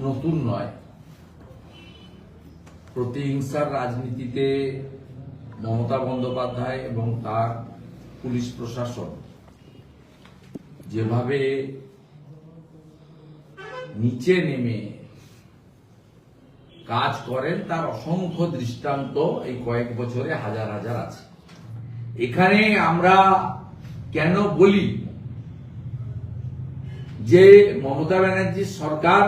নতুন নয়। প্রতিহিংসার রাজনীতিতে মমতা বন্দ্যোপাধ্যায় এবং তার পুলিশ প্রশাসন যেভাবে নিচে নেমে কাজ করেন, তার অসংখ্য দৃষ্টান্ত এই কয়েক বছরে হাজার হাজার আছে। এখানে আমরা কেন বলি যে মমতা ব্যানার্জির সরকার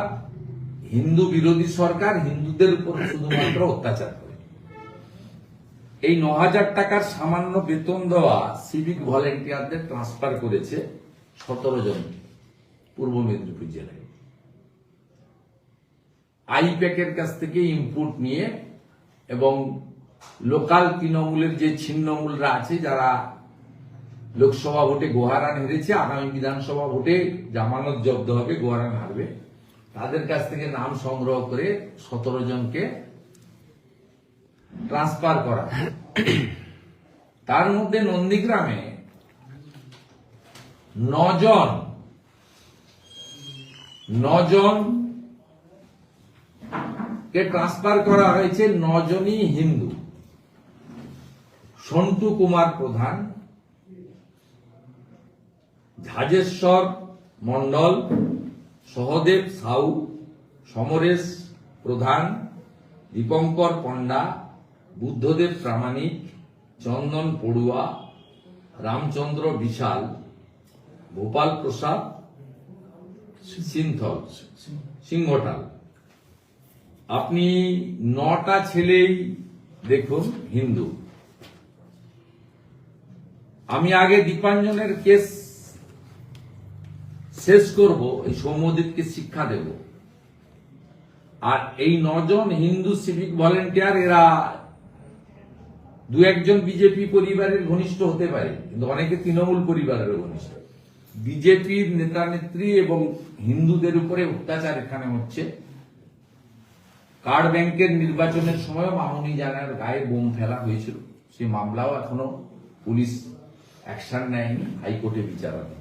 হিন্দু বিরোধী সরকার হিন্দুদের উপর শুধুমাত্র অত্যাচার করে। এই ন হাজার টাকার সামান্য বেতন দেওয়া সিভিক ভলেন্টিয়ারদের ট্রান্সফার করেছে সতেরো জন পূর্ব মেদিনীপুর জেলায়। আইপ্যাকের কাছ থেকে ইনপুট নিয়ে এবং লোকাল তৃণমূলের যে ছিন্নমূলরা আছে, যারা লোকসভা ভোটে গোহারান হেরেছে, আগামী বিধানসভা ভোটে জামানত জব্দ হবে, গোহারান হারবে। তাদের কাছ থেকে নাম সংগ্রহ করে সতেরো জনকে ট্রান্সফার করা। তার মধ্যে নন্দীগ্রামে নজন নজন কে ট্রান্সফার করা হয়েছে, নজনই হিন্দু। সন্টু কুমার প্রধান, ঝাজেশ্বর মন্ডল সহদেব সাউ, সমরেশ প্রধান, দীপঙ্কর পণ্ডা, বুদ্ধদেব প্রামাণিক, চন্দন পড়ুয়া, রামচন্দ্র বিশাল, গোপাল প্রসাদ, সিনথল, সিংহটাল। আপনি নটা ছেলেই দেখুন হিন্দু। আমি আগে দীপাঞ্জনের কেস শেষ করব, এই সৌম্যদীপকে শিক্ষা দেব। আর এই নজন হিন্দু সিভিক ভলেন্টিয়ার এরা দু একজন বিজেপি পরিবারের ঘনিষ্ঠ হতে পারে, কিন্তু অনেকে তৃণমূল পরিবারের ঘনিষ্ঠ। বিজেপির নেতা নেত্রী এবং হিন্দুদের উপরে অত্যাচার এখানে হচ্ছে। কার্ড ব্যাংকের নির্বাচনের সময় মামুনি জানার গায়ে বোম ফেলা হয়েছিল। সেই মামলাও এখনও পুলিশ অ্যাকশন নেয়নি, হাইকোর্টে বিচারাধীন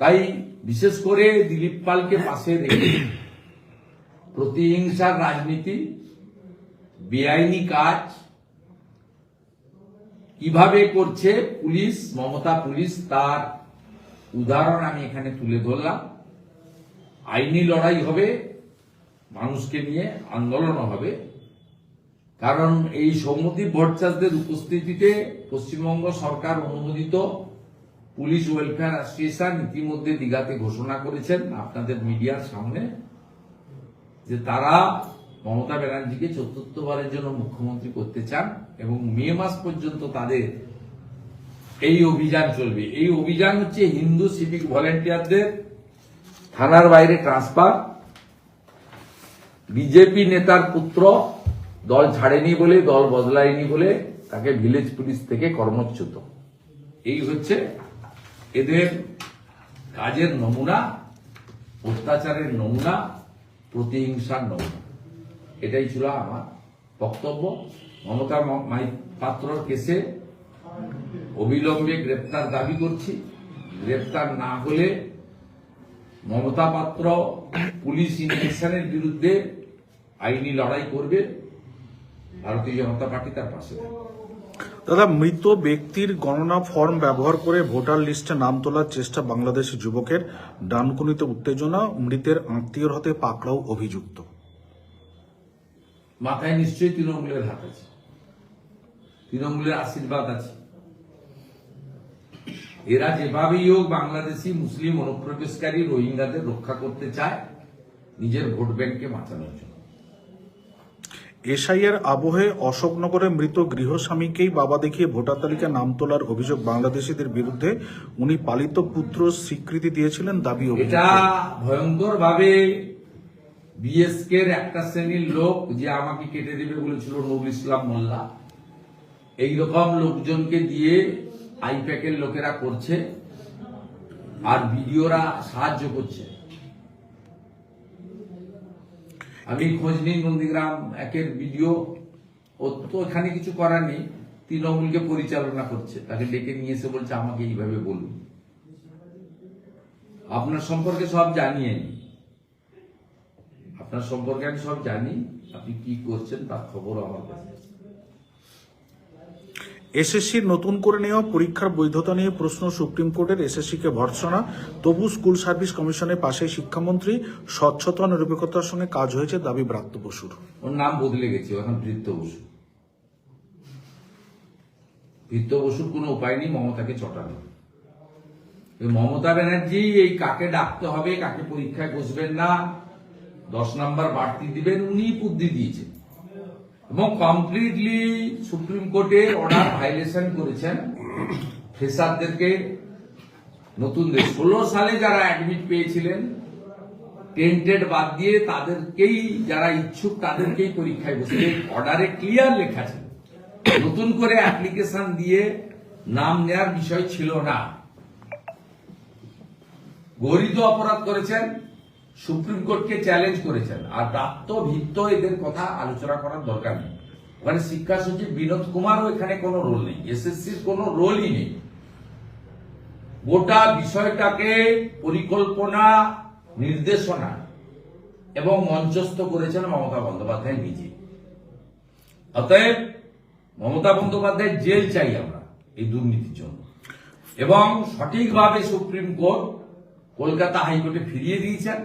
তাই বিশেষ করে দিলীপ পালকে পাশে রেখে প্রতিহিংসার রাজনীতি, বেআইনি কাজ, কীভাবে করছে পুলিশ, মমতা পুলিশ, তার উদাহরণ আমি এখানে তুলে ধরলাম। আইনি লড়াই হবে, মানুষকে নিয়ে আন্দোলনও হবে। কারণ এই সৌমতি ভট্টাচার্যদের উপস্থিতিতে পশ্চিমবঙ্গ সরকার অনুমোদিত পুলিশ ওয়েলফেয়ার অ্যাসোসিয়েশন ইতিমধ্যে দীঘাতে ঘোষণা করেছেন আপনাদের মিডিয়ার সামনে যে তারা মমতা ব্যানার্জিকে চতুর্থবারের জন্য মুখ্যমন্ত্রী করতে চান এবং মে মাস পর্যন্ত তাদের এই অভিযান চলবে। এই অভিযান হচ্ছে হিন্দু সিভিক ভলেন্টিয়ারদের থানার বাইরে ট্রান্সফার বিজেপি নেতার পুত্র দল ছাড়েনি বলে, দল বদলায়নি বলে তাকে ভিলেজ পুলিশ থেকে কর্মচ্যুত। এই হচ্ছে এদের কাজের নমুনা, অত্যাচারের নমুনা, প্রতিহিংসার নমুনা। এটাই ছিল আমার বক্তব্য। মমতা পাত্রর কেসে অবিলম্বে গ্রেপ্তার দাবি করছি। গ্রেপ্তার না হলে মমতা পাত্র পুলিশ ইনভেকশনের বিরুদ্ধে আইনি লড়াই করবে। ভারতীয় জনতা পার্টি তার পাশে থাকবে। দাদা, মৃত ব্যক্তির গণনা ফর্ম ব্যবহার করে ভোটার লিস্টে নাম তোলার চেষ্টা বাংলাদেশি যুবকের। ডানকুনিতে উত্তেজনা, মৃতের আত্মীয়র হাতে পাকড়াও অভিযুক্ত। মাথায় নিশ্চয়ই তৃণমূলের হাত আছে। তৃণমূলের আশীর্বাদ আছে। এরা যেভাবেই হোক বাংলাদেশি, মুসলিম, অনুপ্রবেশকারী, রোহিঙ্গাদের রক্ষা করতে চায়, নিজের ভোট ব্যাংককে বাঁচানোর জন্য। এসআইয়ের আবহে অশোকনগরে মৃত গৃহস্বামীকেই বাবা দেখিয়ে ভোটার তালিকায় নাম তোলার অভিযোগ বাংলাদেশিদের বিরুদ্ধে, উনি পালিত পুত্র স্বীকৃতি দিয়েছিলেন দাবি ভয়ঙ্কর ভাবে একটা শ্রেণির লোক যে আমাকে কেটে দেবে বলেছিল নুরুল ইসলাম মোল্লা। এইরকম লোকজনকে দিয়ে আইপ্যাকের লোকেরা করছে আর ভিডিওরা সাহায্য করছে। আমি খোঁজ নিই নন্দীগ্রাম একের ভিডিও। ও তো এখানে কিছু করার নেই। তৃণমূলকে পরিচালনা করছে। তাকে ডেকে নিয়ে এসে বলছে, আমাকে এইভাবে বলুন। আপনার সম্পর্কে সব জানিয়ে আপনার সম্পর্কে আমি সব জানি। আপনি কি করছেন তার খবর আমার কাছে। এসএসসির নতুন করে নেওয়া পরীক্ষার বৈধতা নিয়ে প্রশ্ন সুপ্রিম কোর্টের এসএসসিকে ভর্ৎসনা। তবু স্কুল সার্ভিস কমিশনের পাশে শিক্ষামন্ত্রী স্বচ্ছতা নিরপেক্ষতার সঙ্গে কাজ হয়েছে দাবি ব্রাত্য বসুর। ওর নাম বদলে গেছে এখন বৃত্ত বসু। বৃত্ত বসুর কোনো উপায় নেই, মমতাকে চটানো। মমতা ব্যানার্জি, এই কাকে ডাকতে হবে, কাকে পরীক্ষায় বসবেন না, দশ নাম্বার বাড়তি দিবেন, উনি বুদ্ধি দিয়েছেন। এবং কমপ্লিটলি সুপ্রিম কোর্টের অর্ডার ভাইলেশন করেছেন ফ্রেশারদেরকে নতুন ষোলো সালে যারা অ্যাডমিট পেয়েছিলেন টেন্টেড বাদ দিয়ে তাদেরকেই, যারা ইচ্ছুক তাদেরকেই পরীক্ষায় বসে অর্ডারে ক্লিয়ার লেখা ছিল নতুন করে অ্যাপ্লিকেশন দিয়ে নাম নেওয়ার বিষয় ছিল না। গরিত অপরাধ করেছেন সুপ্রিম কোর্টকে চ্যালেঞ্জ করেছেন। আর প্রাপ্ত ভিত্ত এদের কথা আলোচনা করার দরকার নেই। ওখানে শিক্ষা সচিব বিনোদ কুমারও এখানে কোনো রোল নেই। এসএসসির কোনো রোলই নেই। গোটা বিষয়টাকে পরিকল্পনা, নির্দেশনা এবং মঞ্চস্থ করেছেন মমতা বন্দ্যোপাধ্যায় নিজে। অতএব মমতা বন্দ্যোপাধ্যায় জেল চাই আমরা এই দুর্নীতির জন্য। এবং সঠিকভাবে সুপ্রিম কোর্ট কলকাতা হাইকোর্টে ফিরিয়ে দিয়েছেন।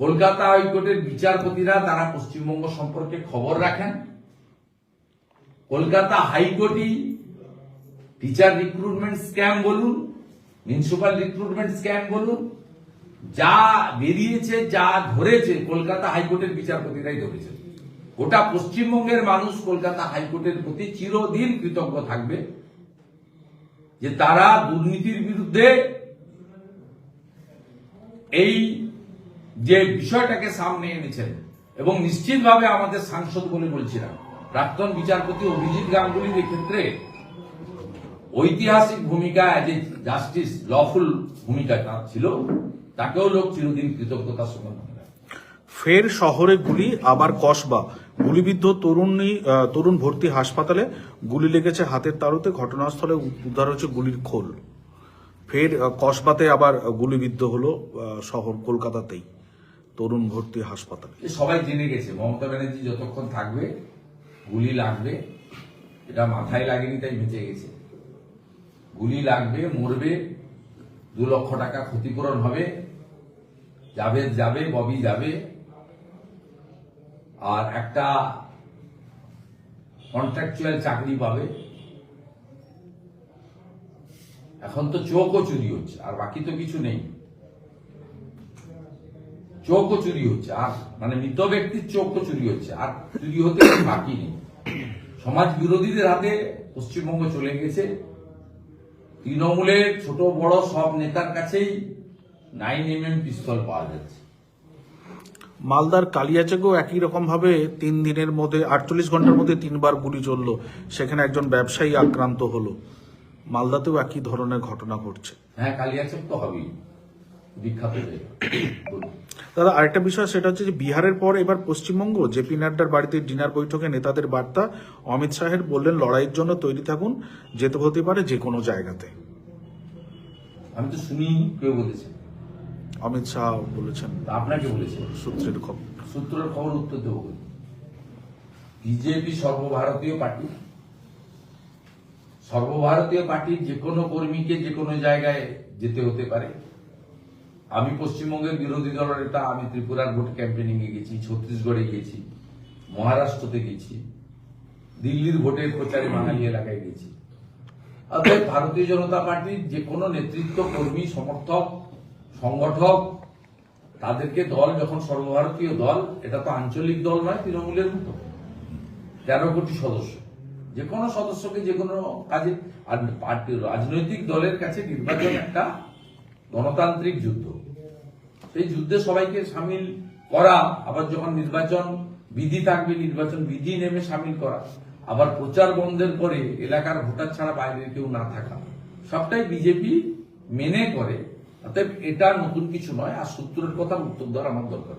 কলকাতা হাইকোর্টের বিচারপতিরা তারা পশ্চিমবঙ্গ সম্পর্কে খবর রাখেন। কলকাতা হাইকোর্টই টিচার রিক্রুটমেন্ট স্ক্যাম বলুন মিউনিসিপাল রিক্রুটমেন্ট স্ক্যাম বলুন, যা বেরিয়েছে, যা ধরেছে কলকাতা হাইকোর্টের বিচারপতিরাই ধরেছে। গোটা পশ্চিমবঙ্গের মানুষ কলকাতা হাইকোর্টের প্রতি চিরদিন কৃতজ্ঞ থাকবে যে তারা দুর্নীতির বিরুদ্ধে এই যে বিষয়টাকে সামনে এনেছেন এবং নিশ্চিতভাবে আমাদের সাংসদ বলে বলছিলাম, প্রাক্তন বিচারপতি অভিজিৎ গাঙ্গুলির এক্ষেত্রে ঐতিহাসিক ভূমিকা এ জাস্টিস লফুল ভূমিকা ছিল, তাকেও লোক চিরদিন কৃতজ্ঞতার সঙ্গে ফের শহরে গুলি, আবার কসবা। গুলিবিদ্ধ তরুণী তরুণ ভর্তি হাসপাতালে গুলি লেগেছে হাতের তালুতে, ঘটনাস্থলে উদ্ধার হচ্ছে গুলির খোল। ফের কসবাতে আবার গুলিবিদ্ধ হলো শহর কলকাতাতেই। তরুণ ভর্তি হাসপাতালে। সবাই জেনে গেছে, মমতা ব্যানার্জি যতক্ষণ থাকবে, গুলি লাগবে, এটা মাথায় লাগেনি, তাই বেঁচে গেছে। গুলি লাগবে, মরবে, দু লক্ষ টাকা ক্ষতিপূরণ হবে, যাবে যাবে, ববি যাবে। আর একটা কন্ট্রাকচুয়াল চাকরি পাবে। এখন তো চোখও চুরি হচ্ছে, আর বাকি তো কিছু নেই। চোখও চুরি হচ্ছে আর মানে মৃত ব্যক্তির চোখও চুরি হচ্ছে আর চুরি হতে বাকি নেই। সমাজ বিরোধীদের হাতে পশ্চিমবঙ্গ চলে গেছে। তৃণমূলের ছোট বড় সব নেতার কাছেই নাইন এম এম পিস্তল পাওয়া যাচ্ছে। মালদার কালিয়াচকেও একই রকম ভাবে তিন দিনের মধ্যে আটচল্লিশ ঘণ্টার মধ্যে তিনবার গুলি চলল। সেখানে একজন ব্যবসায়ী আক্রান্ত হলো। মালদাতেও একই ধরনের ঘটনা ঘটছে। হ্যাঁ কালিয়াচক তো হবেই। দাদা আরেকটা বিষয় সেটা হচ্ছে যে বিহারের পর এবার পশ্চিমবঙ্গ জেপি নাড্ডার বাড়িতে ডিনার বৈঠকে নেতাদের বার্তা। অমিত শাহের বললেন লড়াইয়ের জন্য তৈরি থাকুন যেতে হতে পারে যে কোনো জায়গাতে। আমি তো শুনি কেউ বলেছে। অমিত শাহ বলেছেন। আপনাকে বলেছে? সূত্রের খবর। সূত্রের খবর উত্তর দেবো বিজেপি সর্বভারতীয় পার্টি। সর্বভারতীয় পার্টির যে কোনো কর্মীকে যে কোনো জায়গায় যেতে হতে পারে। আমি পশ্চিমবঙ্গের বিরোধী দলের নেতা আমি ত্রিপুরার ভোট ক্যাম্পেনিং এ গেছি, ছত্তিশগড়ে গেছি, মহারাষ্ট্রতে গেছি, দিল্লির ভোটের প্রচারে বাঙালি এলাকায় গেছি। অতএব ভারতীয় জনতা পার্টির যে কোনো নেতৃত্ব, কর্মী, সমর্থক, সংগঠক, তাদেরকে দল যখন সর্বভারতীয় দল, এটা তো আঞ্চলিক দল নয়, তৃণমূলের মতো। তেরো কোটি সদস্য। যে কোনো সদস্যকে যে কোনো কাজে, আর রাজনৈতিক দলের কাছে নির্বাচন একটা গণতান্ত্রিক যুদ্ধ। সেই যুদ্ধে সবাইকে সামিল করা, আবার যখন নির্বাচন বিধি থাকবে, নির্বাচন বিধি নেমে সামিল করা, আবার প্রচার বন্ধের পরে এলাকার ভোটার ছাড়া বাইরে কেউ না থাকা, সবটাই বিজেপি মেনে করে, অতএব এটা নতুন কিছু নয়, আর সূত্রের কথা উত্তর দেওয়ার আমার দরকার।